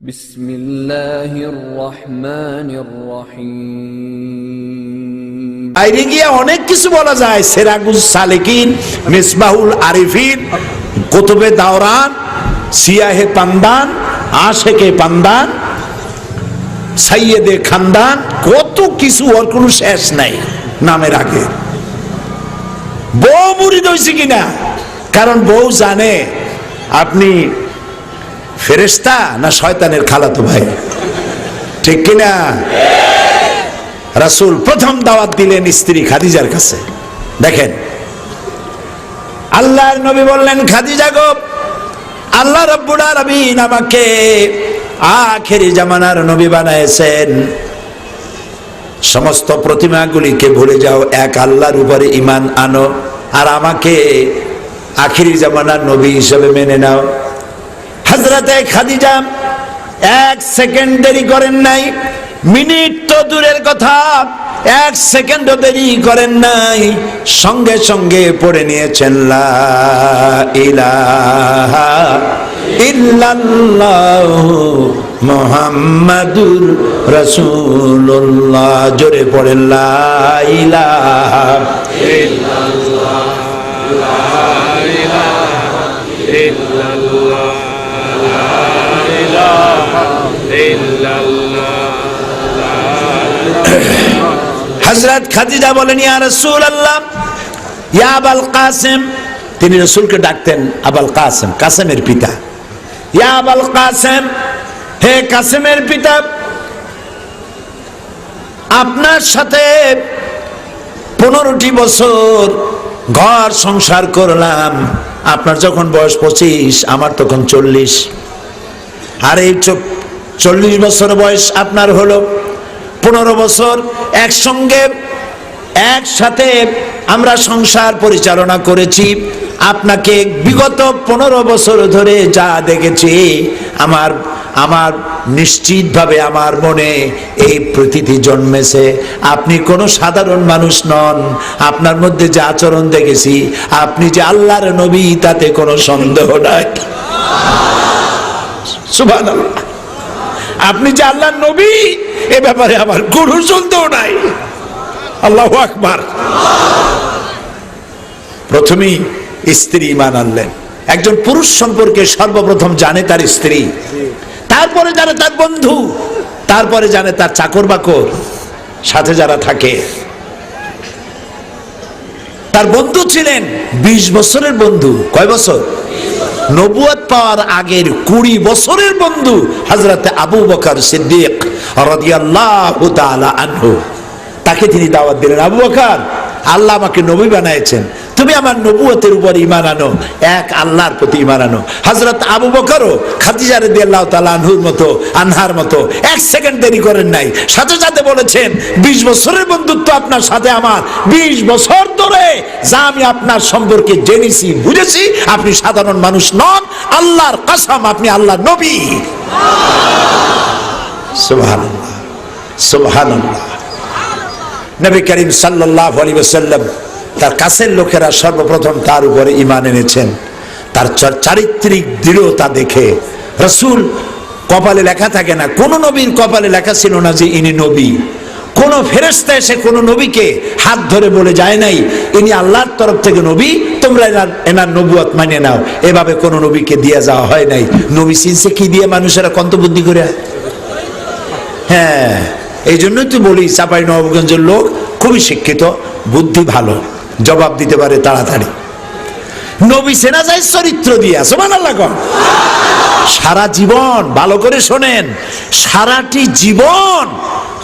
بسم الله الرحمن الرحيم বাইরে গিয়ে অনেক কিছু বলা যায় সেরাগুজ সালেকিন মিসবাহুল আরিফিন কুতুবে দাওরান সিয়াহে পান্দান আশেকে পান্দান সাইয়েদে খানদান কত কিছু ওর কোনো শেষ নাই নামের আগে বউ মুড়ি হয়েছে কিনা কারণ বউ জানে আপনি ফেরেস্তা না শয়তানের খালাতো ভাই? ঠিক কিনা? রাসূল প্রথম দাওয়াত দিলেন স্ত্রী খাদিজার কাছে। দেখেন, আল্লাহর নবী বললেন, খাদিজা গো, আল্লাহ রব্বুল আলামিন আমাকে আখেরি জামানার নবী বানাইছেন সমস্ত প্রতিমাগুলিকে ভুলে যাও, এক আল্লাহর উপরে ইমান আনো আর আমাকে আখেরি জামানার নবী হিসেবে মেনে নাও। হজরতে খাদিজা, এক সেকেন্ড দেরি করেন নাই। মিনিট তো দূরের কথা, এক সেকেন্ড দেরি করেন নাই। সঙ্গে সঙ্গে পড়ে নিয়েছেন মুহাম্মাদুর রাসূলুল্লাহ। জোরে পড়েন, লা হজরত খাদিজা বলেন, ইয়া রসুল আল্লাহ ইয়া আবাল কাসেম। তিনি রসুলকে ডাকতেন, আবাল কাসেম, কাসেমের পিতা। ইয়া আবাল কাসেম, হে কাসেমের পিতা, আপনার সাথে পনেরোটি বছর ঘর সংসার করলাম। আপনার যখন বয়স পঁচিশ, আমার তখন চল্লিশ। আর এই চল্লিশ বছর বয়স আপনার হলো। পনেরো বছর একসঙ্গে, একসাথে আমরা সংসার পরিচালনা করেছি। আপনাকে বিগত পনেরো বছর ধরে যা দেখেছি, আমার আমার নিশ্চিতভাবে আমার মনে এই প্রতীতি জন্মেছে। আপনি কোনো সাধারণ মানুষ নন, আপনার মধ্যে যে আচরণ দেখেছি, আপনি যে আল্লাহর নবী, তাতে কোনো সন্দেহ নাই। সুবহানাল্লাহ। আপনি যে আল্লাহর নবী এ ব্যাপারে আমার কোনো সন্দেহ নাই। আল্লাহ আকবার। প্রথমেই স্ত্রী ইমান আনলেন। একজন পুরুষ সম্পর্কে সর্বপ্রথম জানে তার স্ত্রী। তারপরে জানে তার বন্ধু। তারপরে জানে তার চাকর বাকর। সাথে যারা থাকে। তার বন্ধু ছিলেন ২০ বছরের বন্ধু। কয় বছর? নবুয়াত পাওয়ার আগের কুড়ি বছরের বন্ধু হাজরাতে আবু বকর সিদ্দিক। তাকে তিনি দাওয়াত দিলেন। আবু বকর, আল্লাহ আমাকে নবী বানাইছেন। তুমি আমার নবুয়তের উপর ইমান আনো, এক আল্লাহর প্রতি ইমান আনো। হজরত আবু বকরও খাদিজা রাদিয়াল্লাহু তাআলা আনহুর মতো, আনহার মতো, এক সেকেন্ড দেরি করেন নাই। সাথে সাথে বলেছেন ২০ বছরের বন্ধুত্ব আপনার সাথে আমার। ২০ বছর ধরে যা আমি আপনার সম্পর্কে জেনেছি, বুঝেছি, আপনি সাধারণ মানুষ নন। আল্লাহর কসম, আপনি আল্লাহ নবী। নবী করিম সাল্লাল্লাহু আলাইহি ওয়াসাল্লাম তার কাছের লোকেরা সর্বপ্রথম তার উপরে ঈমান এনেছেন। তার চারিত্রিক দৃঢ়তা দেখে রসূল কপালে লেখা থাকে না, কোন নবীর কপালে লেখা ছিল না যে ইনি নবী। কোন ফেরেস্তা এসে কোন নবীকে হাত ধরে বলে, যায় নাই, ইনি আল্লাহর তরফ থেকে নবী, তোমরা এনার এনার নবুয়ত মানে নাও। এভাবে কোন নবীকে দিয়ে যাওয়া হয় নাই। নবী সিনসে কি দিয়ে মানুষেরা কন্তবুদ্ধি করে? হ্যাঁ এই জন্যই তো বলি চাপাই নবাবগঞ্জের লোক খুবই শিক্ষিত, বুদ্ধি ভালো, জবাব দিতে পারে তাড়াতাড়ি। নবী সেনা যায় চরিত্র দিয়া সমান আল্লাহ সারা জীবন, ভালো করে শোনেন, সারাটি জীবন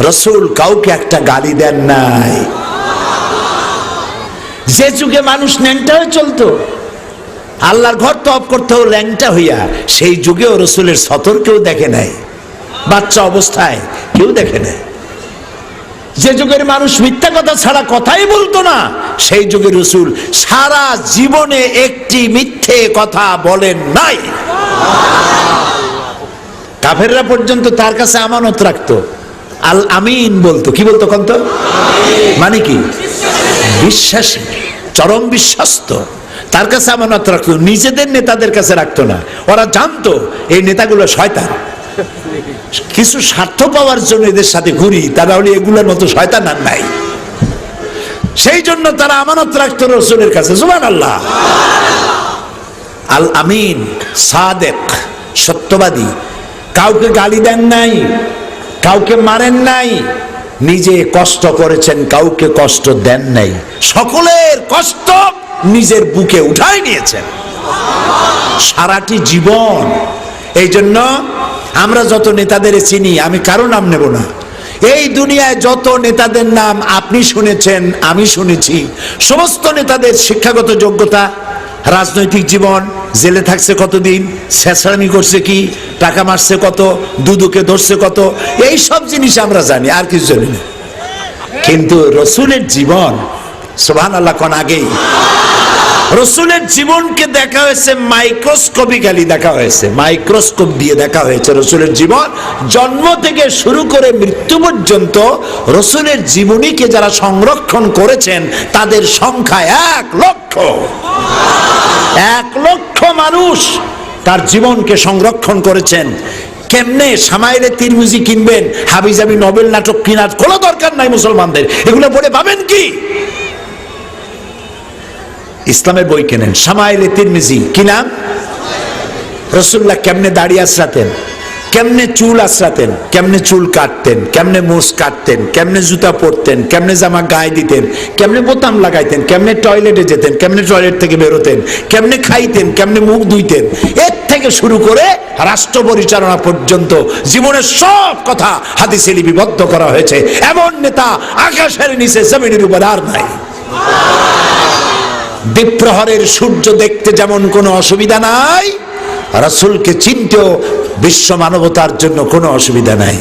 রসুল কাউকে একটা গালি দেন নাই। যে যুগে মানুষ ন্যাংটা হয়ে চলতো, আল্লাহর ঘর তপ করতে ল্যাংটা হইয়া, সেই যুগেও রসুলের সতর্কেও দেখে নাই। বাচ্চা অবস্থায় কেউ দেখে নাই যে যুগের মানুষ মিথ্যা কথা ছাড়া কথাই বলতো না, সেই যুগের রসুল সারা জীবনে একটি মিথ্যে কথা বলেন নাই। কাফেররা পর্যন্ত তার কাছে আমানত রাখতো। আল আমিন বলতো। কি বলতো কন্ত? মানে কি? বিশ্বাসী চরম বিশ্বস্ত। তার কাছে আমানত রাখতো, নিজেদের নেতাদের কাছে রাখতো না। ওরা জানতো, এই নেতাগুলো শয়তান। কিছু স্বার্থ পাওয়ার জন্য এদের সাথে ঘুরি তারা হলে এগুলোর মতো শয়তান আর নাই। সেই জন্য তারা আমানত রাখতো রসুলের কাছে জুবান আল্লাহ আল আমিন সাদেক, সত্যবাদী। কাউকে গালি দেন নাই, কাউকে মারেন নাই, নিজে কষ্ট করেছেন, কাউকে কষ্ট দেন নাই। সকলের কষ্ট নিজের বুকে উঠাই নিয়েছেন। সারাটি জীবন এই জন্য আমরা যত নেতাদের চিনি, আমি কারও নাম নেব না। এই দুনিয়ায় যত নেতাদের নাম আপনি শুনেছেন, আমি শুনেছি। সমস্ত নেতাদের শিক্ষাগত যোগ্যতা, রাজনৈতিক জীবন, জেলে থাকছে কতদিন, শেষরামি করছে কি, টাকা মারছে কত, দুদুকে ধরছে কত, এই সব জিনিস আমরা জানি, আর কিছু জানি না। কিন্তু রসুলের জীবন সোহান আল্লাহ কন আগেই রসুলের জীবনকে দেখা হয়েছে মাইক্রোস্কোপিক্যালি দেখা হয়েছে, মাইক্রোস্কোপ দিয়ে দেখা হয়েছে রসুলের জীবন। জন্ম থেকে শুরু করে মৃত্যু পর্যন্ত রসুলের জীবনীকে যারা সংরক্ষণ করেছেন, তাদের সংখ্যা এক লক্ষ। এক লক্ষ মানুষ তার জীবনকে সংরক্ষণ করেছেন। কেমনে সামাইলে তিরমিজি কিনবেন, হাবিজাবি নোবেল নাটক কেনার কোনো দরকার নাই মুসলমানদের। এগুলো পড়ে পাবেন কি? ইসলামের বই কেনেন? সামাইলে তিরমিজি, কি নাম? রসুল্লাহ কেমনে দাড়ি আশ্রাতেন কেমনে চুল আশ্রাতেন কেমনে চুল কাটতেন? কেমনে মোষ কাটতেন? কেমনে জুতা পরতেন? কেমনে জামা গায়ে দিতেন? কেমনে বোতাম লাগাইতেন? কেমনে টয়লেটে যেতেন? কেমনে টয়লেট থেকে বেরোতেন? কেমনে খাইতেন? কেমনে মুখ ধুইতেন? এর থেকে শুরু করে রাষ্ট্র পরিচালনা পর্যন্ত জীবনের সব কথা হাদিসে লিপিবদ্ধ করা হয়েছে। এমন নেতা আকাশের নিচে জমিনের উপর আর নাই। দ্বীপ্রহরের সূর্য দেখতে যেমন কোনো অসুবিধা নাই, রাসূলকে চিনতেও বিশ্ব মানবতার জন্য কোনো অসুবিধা নাই।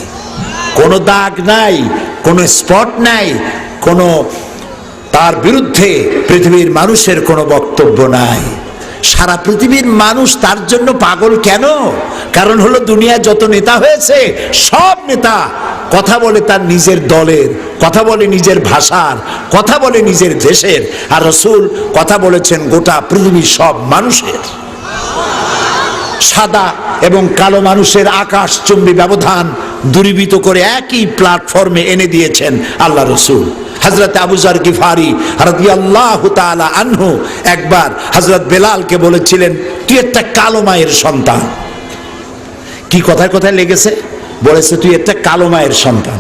কোনো দাগ নাই, কোনো স্পট নাই, কোনো তার বিরুদ্ধে পৃথিবীর মানুষের কোনো বক্তব্য নাই। সারা পৃথিবীর মানুষ তার জন্য পাগল কেন? কারণ হলো দুনিয়ায় যত নেতা হয়েছে, সব নেতা কথা বলে তার নিজের দলের, কথা বলে নিজের ভাষার, কথা বলে নিজের দেশের। আর রসুল কথা বলেছেন গোটা পৃথিবীর সব মানুষের। সাদা এবং কালো মানুষের আকাশ চুম্বি ব্যবধান দূরীভূত করে একই প্ল্যাটফর্মে এনে দিয়েছেন আল্লাহ রসুল। হজরত আবুজার গিফারি রাদিয়াল্লাহ তাআলা আনহু একবার হজরত বেলালকে বলেছিলেন, তুই একটা কালো মায়ের সন্তান। কি কথায় কথায় লেগেছে? বলেছে, তুই একটা কালো মায়ের সন্তান।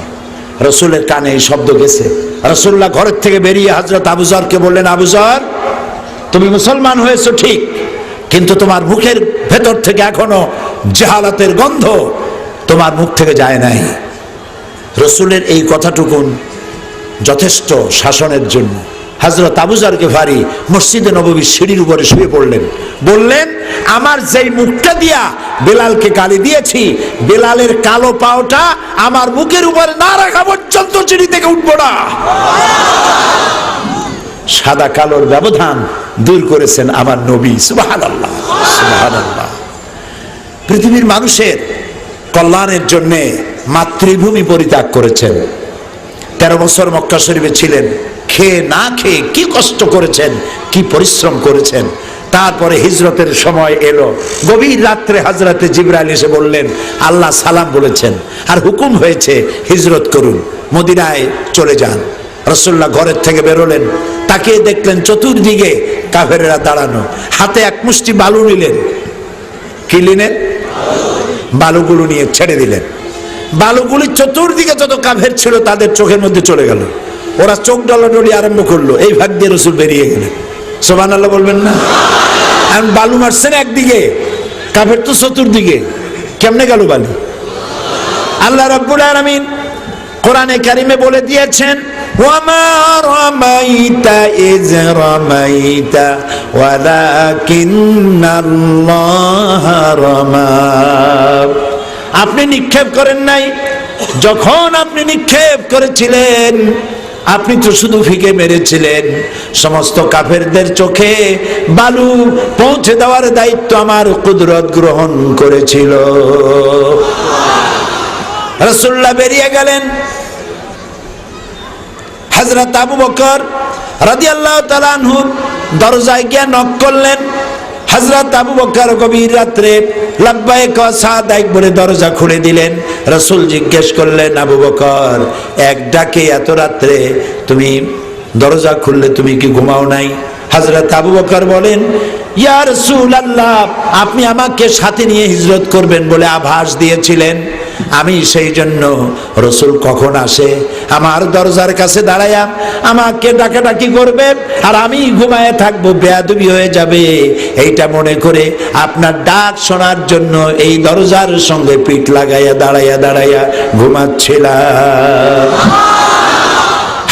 রসুলের কানে এই শব্দ গেছে। রসুল্লাহ ঘরের থেকে বেরিয়ে হজরত আবুজারকে বললেন আবুজার তুমি মুসলমান হয়েছো ঠিক, কিন্তু তোমার মুখের ভেতর থেকে এখনও জাহালাতের গন্ধ তোমার মুখ থেকে যায় নাই। রসুলের এই কথাটুকুন যথেষ্ট শাসনের জন্য। হজরত আবুজারকে ভারী মসজিদে নববীর সিঁড়ির উপরে শুয়ে পড়লেন। বললেন, আমার যেই মুখটা দিয়া বেলালকে গালি দিয়েছি। বেলালের কালো পাওটা আমার মুখের উপরে না রাখা পর্যন্ত সিঁড়ি থেকে উঠবো না। সাদা কালোর ব্যবধান দূর করেছেন আমার নবী। আল্লাহ পৃথিবীর মানুষের কল্যাণের জন্যে মাতৃভূমি পরিত্যাগ করেছেন। তেরো বছর মক্কা শরীফে ছিলেন। খেয়ে না খেয়ে কি কষ্ট করেছেন, কি পরিশ্রম করেছেন তারপরে হিজরতের সময় এলো। গভীর রাত্রে হাজরাতে জিব্রাইল এসে বললেন, আল্লাহ সালাম বলেছেন, আর হুকুম হয়েছে, হিজরত করুন, মদিনায় চলে যান। রসুল্লাহ ঘরের থেকে বেরোলেন তাকে দেখলেন চতুর্দিকে কাফেরেরা দাঁড়ানো। হাতে এক মুষ্টি বালু নিলেন। কি নিলেন? বালুগুলো নিয়ে ছেড়ে দিলেন। বালুগুলি চতুর্দিকে যত কাফের ছিল, তাদের চোখের মধ্যে চলে গেল। ওরা চোখ ডলাডলি আরম্ভ করল। এই ভাগ দিয়ে রসুল বেরিয়ে গেলেন। সোবান আল্লাহ বলবেন না? এখন বালু মারছেন একদিকে, কাফের তো চতুর্দিকে। কেমনে গেল বালু? আল্লাহ রব্বুল আলামিন কোরআনে কারিমে বলে দিয়েছেন আপনি নিক্ষেপ করেন নাই। যখন আপনি নিক্ষেপ করেছিলেন আপনি তো শুধু ফিকে মেরেছিলেন। সমস্ত কাফেরদের চোখে বালু পৌঁছে দেওয়ার দায়িত্ব আমার কুদরত গ্রহণ করেছিল। রসুল্লাহ বেরিয়ে গেলেন। হজরত আবু বকর রাদি আল্লাহ তালানহু দরজায় গিয়ে নক করলেন। হজরত আবু বকর কবির রাত্রে লাব্বাইক সাদাইক বলে দরজা খুলে দিলেন। রসুল জিজ্ঞেস করলেন, আবু বকর, এক ডাকে এত রাত্রে তুমি দরজা খুললে তুমি কি ঘুমাও নাই? হজরত আবু বকর বলেন ইয়ার সুল আল্লাহ আপনি আমাকে সাথে নিয়ে হিজরত করবেন বলে আভাস দিয়েছিলেন। আমি সেই জন্য রসুল কখন আসে? আমার দরজার কাছে দাঁড়ায়া আমাকে ডাকাডাকি করবে আর আমি ঘুমায় থাকব, বেয়াদবি হয়ে যাবে। এইটা মনে করে আপনার ডাক শোনার জন্য এই দরজার সঙ্গে পিঠ লাগাইয়া দাঁড়াইয়া দাঁড়াইয়া ঘুমাচ্ছিলাম।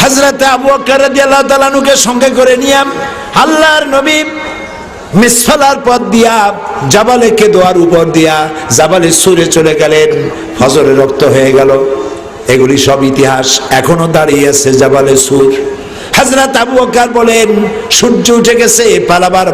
হজরত আবু তাআলাকে সঙ্গে করে নিয়াম আল্লাহর নবী মিসফালার পথ দিয়া, জাবালে কেদোয়ার উপর দিয়া, জাবালে সুরে চলে গেলেন হজরে রক্ত হয়ে গেল। এগুলি সব ইতিহাস, এখনও দাঁড়িয়ে আছে জাবালে সুর। হাজরা আবু বকর বলেন, সূর্য উঠে গেছে, পালাবার